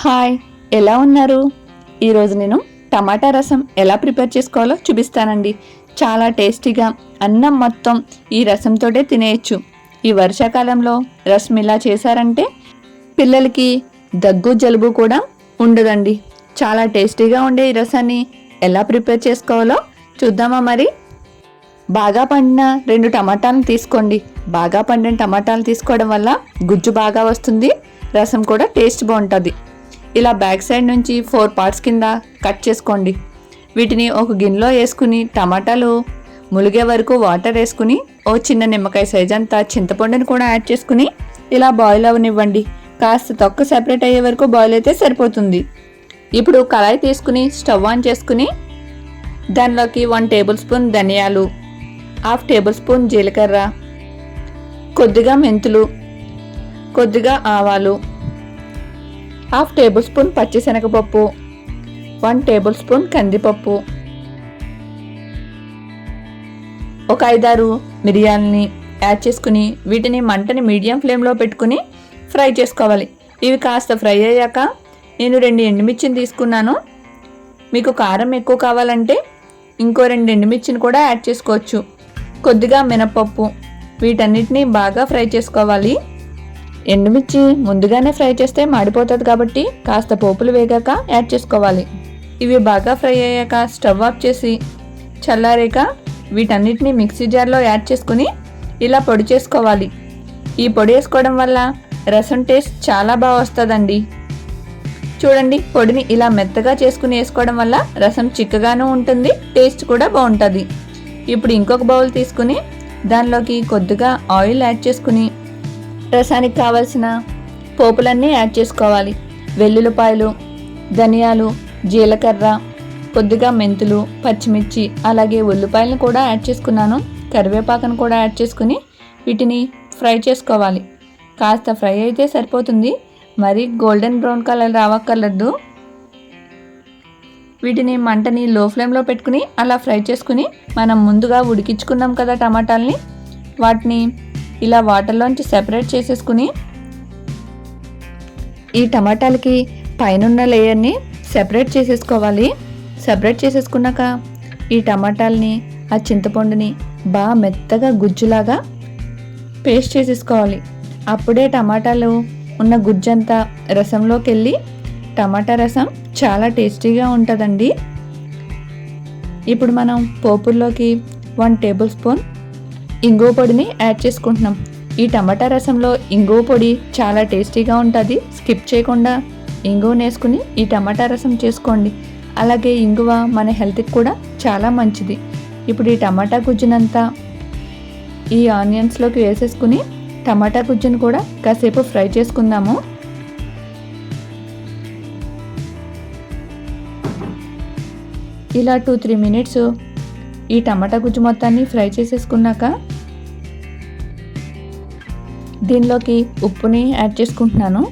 Hi ఎలా ఉన్నారు? ఈరోజు నేను టమాటా రసం ఎలా ప్రిపేర్ చేసుకోవాలో చూపిస్తానండి. చాలా టేస్టీగా అన్నం మొత్తం ఈ రసంతోటే తినేయచ్చు. ఈ వర్షాకాలంలో రసం ఇలా చేశారంటే పిల్లలకి దగ్గు జలుబు కూడా ఉండదండి. చాలా టేస్టీగా ఉండే ఈ రసాన్ని ఎలా ప్రిపేర్ చేసుకోవాలో చూద్దామా మరి? బాగా పండిన రెండు టమాటాలను తీసుకోండి. బాగా పండిన టమాటాలు తీసుకోవడం వల్ల గుజ్జు బాగా వస్తుంది. రసం కూడా టేస్ట్ బాగుంటుంది. ఇలా బ్యాక్ సైడ్ నుంచి ఫోర్ పార్ట్స్ కింద కట్ చేసుకోండి. వీటిని ఒక గిన్నెలో వేసుకుని టమాటాలు ములిగే వరకు వాటర్ వేసుకుని ఓ చిన్న నిమ్మకాయ సైజ్ అంతా చింతపండుని కూడా యాడ్ చేసుకుని ఇలా బాయిల్ అవనివ్వండి. కాస్త తొక్క సెపరేట్ అయ్యే వరకు బాయిల్ అయితే సరిపోతుంది. ఇప్పుడు కళాయి తీసుకుని స్టవ్ ఆన్ చేసుకుని దానిలోకి వన్ టేబుల్ స్పూన్ ధనియాలు హాఫ్ టేబుల్ స్పూన్ జీలకర్ర కొద్దిగా మెంతులు కొద్దిగా ఆవాలు హాఫ్ టేబుల్ స్పూన్ పచ్చిశనగపప్పు వన్ టేబుల్ స్పూన్ కందిపప్పు ఒక ఐదారు మిరియాలని యాడ్ చేసుకుని వీటిని మంటని మీడియం ఫ్లేమ్లో పెట్టుకుని ఫ్రై చేసుకోవాలి. ఇవి కాస్త ఫ్రై అయ్యాక నేను రెండు ఎండుమిర్చిని తీసుకున్నాను. మీకు కారం ఎక్కువ కావాలంటే ఇంకో రెండు ఎండుమిర్చిని కూడా యాడ్ చేసుకోవచ్చు. కొద్దిగా మినపప్పు వీటన్నిటిని బాగా ఫ్రై చేసుకోవాలి. ఎండుమిర్చి ముందుగానే ఫ్రై చేస్తే మాడిపోతుంది కాబట్టి కాస్త పోపులు వేగాక యాడ్ చేసుకోవాలి. ఇవి బాగా ఫ్రై అయ్యాక స్టవ్ ఆఫ్ చేసి చల్లారాక వీటన్నిటిని మిక్సీ జార్లో యాడ్ చేసుకుని ఇలా పొడి చేసుకోవాలి. ఈ పొడి వేసుకోవడం వల్ల రసం టేస్ట్ చాలా బాగా వస్తుందండి. చూడండి పొడిని ఇలా మెత్తగా చేసుకుని వేసుకోవడం వల్ల రసం చిక్కగాను ఉంటుంది టేస్ట్ కూడా బాగుంటుంది. ఇప్పుడు ఇంకొక బౌల్ తీసుకుని దానిలోకి కొద్దిగా ఆయిల్ యాడ్ చేసుకుని రసానికి కావలసిన పోపులన్నీ యాడ్ చేసుకోవాలి. వెల్లుల్లిపాయలు ధనియాలు జీలకర్ర కొద్దిగా మెంతులు పచ్చిమిర్చి అలాగే ఉల్లిపాయలను కూడా యాడ్ చేసుకున్నాను. కరివేపాకను కూడా యాడ్ చేసుకుని వీటిని ఫ్రై చేసుకోవాలి. కాస్త ఫ్రై అయితే సరిపోతుంది. మరి గోల్డెన్ బ్రౌన్ కలర్ రావక్కర్లేదు. వీటిని మంటని లో ఫ్లేమ్లో పెట్టుకుని అలా ఫ్రై చేసుకుని మనం ముందుగా ఉడికించుకున్నాం కదా టమాటాలని వాటిని ఇలా వాటర్లోంచి సెపరేట్ చేసేసుకుని ఈ టమాటాలకి పైనున్న లేయర్ని సెపరేట్ చేసేసుకోవాలి. సెపరేట్ చేసేసుకున్నాక ఈ టమాటాలని ఆ చింతపండుని బాగా మెత్తగా గుజ్జులాగా పేస్ట్ చేసేసుకోవాలి. అప్పుడే టమాటాలు ఉన్న గుజ్జంతా రసంలోకి వెళ్ళి టమాటా రసం చాలా టేస్టీగా ఉంటుందండి. ఇప్పుడు మనం పోపుల్లోకి వన్ టేబుల్ స్పూన్ ఇంగువ పొడిని యాడ్ చేసుకుంటున్నాం. ఈ టమాటా రసంలో ఇంగువ పొడి చాలా టేస్టీగా ఉంటుంది. స్కిప్ చేయకుండా ఇంగువ వేసుకుని ఈ టమాటా రసం చేసుకోండి. అలాగే ఇంగువ మన హెల్త్కి కూడా చాలా మంచిది. ఇప్పుడు ఈ టమాటా గుజ్జునంతా ఈ ఆనియన్స్లోకి వేసేసుకుని టమాటా గుజ్జును కూడా కాసేపు ఫ్రై చేసుకుందాము. ఇలా టూ త్రీ మినిట్స్ ఈ టమాటా గుజ్జు మొత్తాన్ని ఫ్రై చేసేసుకున్నాక దీనిలోకి ఉప్పుని యాడ్ చేసుకుంటున్నాను.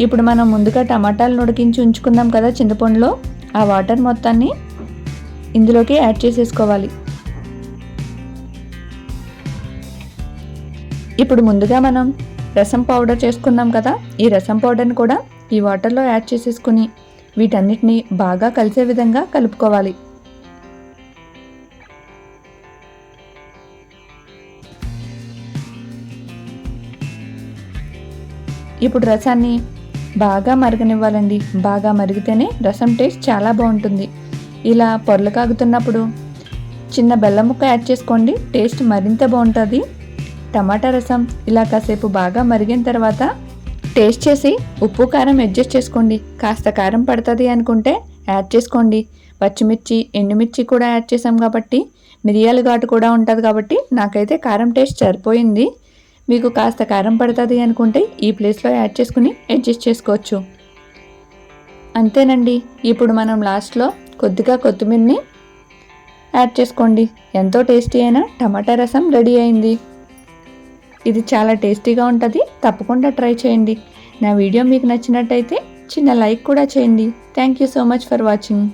ఇప్పుడు మనం ముందుగా టమాటాలు ఉడికించి ఉంచుకున్నాం కదా చింతపండులో. ఆ వాటర్ మొత్తాన్ని ఇందులోకి యాడ్ చేసేసుకోవాలి. ఇప్పుడు ముందుగా మనం రసం పౌడర్ చేసుకున్నాం కదా. ఈ రసం పౌడర్ని కూడా ఈ వాటర్లో యాడ్ చేసేసుకుని వీటన్నిటిని బాగా కలిసే విధంగా కలుపుకోవాలి. ఇప్పుడు రసాన్ని బాగా మరగనివ్వాలండి. బాగా మరిగితేనే రసం టేస్ట్ చాలా బాగుంటుంది. ఇలా పొరలు కాగుతున్నప్పుడు చిన్న బెల్లం ముక్క యాడ్ చేసుకోండి. టేస్ట్ మరింత బాగుంటుంది. టమాటా రసం ఇలా కాసేపు బాగా మరిగిన తర్వాత టేస్ట్ చేసి ఉప్పు కారం అడ్జస్ట్ చేసుకోండి. కాస్త కారం పడుతుంది అనుకుంటే యాడ్ చేసుకోండి. పచ్చిమిర్చి ఎండుమిర్చి కూడా యాడ్ చేసాం కాబట్టి మిరియాల ఘాటు కూడా ఉంటుంది కాబట్టి నాకైతే కారం టేస్ట్ సరిపోయింది. మీకు కాస్త కారం పడుతుంది అనుకుంటే ఈ ప్లేస్లో యాడ్ చేసుకుని అడ్జస్ట్ చేసుకోవచ్చు. అంతేనండి ఇప్పుడు మనం లాస్ట్లో కొద్దిగా కొత్తిమీరని యాడ్ చేసుకోండి. ఎంతో టేస్టీ అయిన టమాటా రసం రెడీ అయింది. ఇది చాలా టేస్టీగా ఉంటుంది తప్పకుండా ట్రై చేయండి. నా వీడియో మీకు నచ్చినట్టయితే చిన్న లైక్ కూడా చేయండి. Thank you so much for watching.